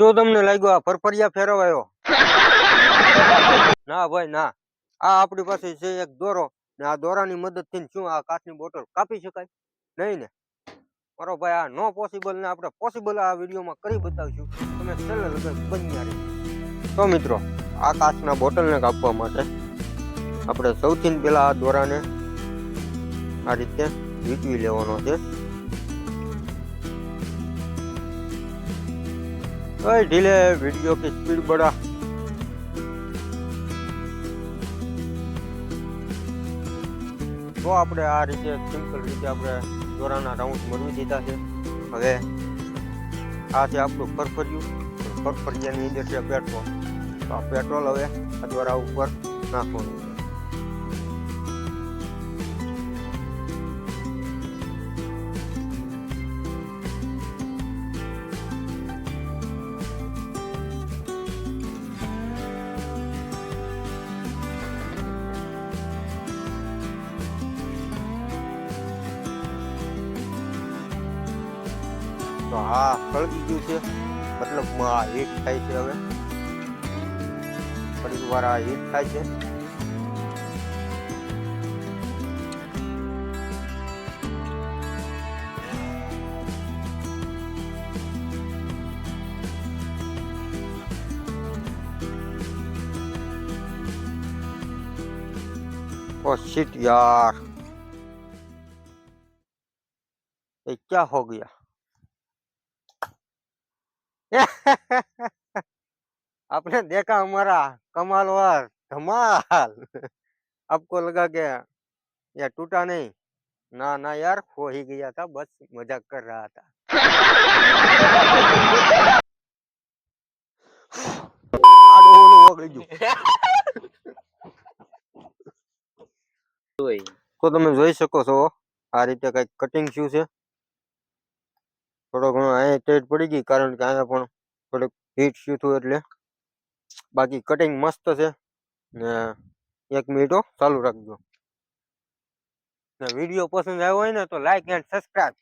શું તમને લાગ્યું આ ફરફરિયા ફેરવાયો. ના ભાઈ ના. આ આપણી પાસે છે એક દોરો ને આ દોરાની મદદથી શું આ કાચની બોટલ કાપી શકાય? નહીં ને. મારો ભાઈ આ નો પોસિબલ ને આપણે પોસિબલ આ વિડીયોમાં કરી બતાવશું. તમે છેલ્લે લગન બન્યા તો મિત્રો આ કાચના બોટલને કાપવા માટે આપણે સૌથી પહેલા આ દોરાને આ રીતે જીતવી લેવાનો છે. ભાઈ ઢીલે, વીડિયો કે સ્પીડ બડા. તો આપણે આ રીતે, સિમ્પલ રીતે આપણે દોરાના રાઉન્ડ મરવી દીધા છે. હવે, આ છે આપણું ફરફરિયું. ફરફરિયાની અંદર છે પેટ્રોલ. તો આ પેટ્રોલ હવે આ દ્વારા ઉપર નાખવાનું તો આ સળગી ગયું છે મતલબ આ હીટ થાય છે હવે થોડીક વાર આ હીટ થાય છે ओ शिट यार ये क्या हो गया आपने देखा हमारा कमाल और धमाल आपको लगा कि ये टूटा नहीं ना ना यार हो ही गया था बस मजाक कर रहा था આડો ઓલો ઓગળી ગયું. તો તમે જોઈ શકો છો આ રીતે કઈક કટિંગ થયું છે થોડો ઘણો અહીંયા ટેટ પડી ગઈ કારણ કે અહીંયા પણ થોડુંક હીટ થયું એટલે. બાકી કટિંગ મસ્ત છે. ને એક મિનિટો ચાલુ રાખજો. ને વીડિયો પસંદ આવ્યો હોય ને તો લાઈક એન્ડ સબસ્ક્રાઇબ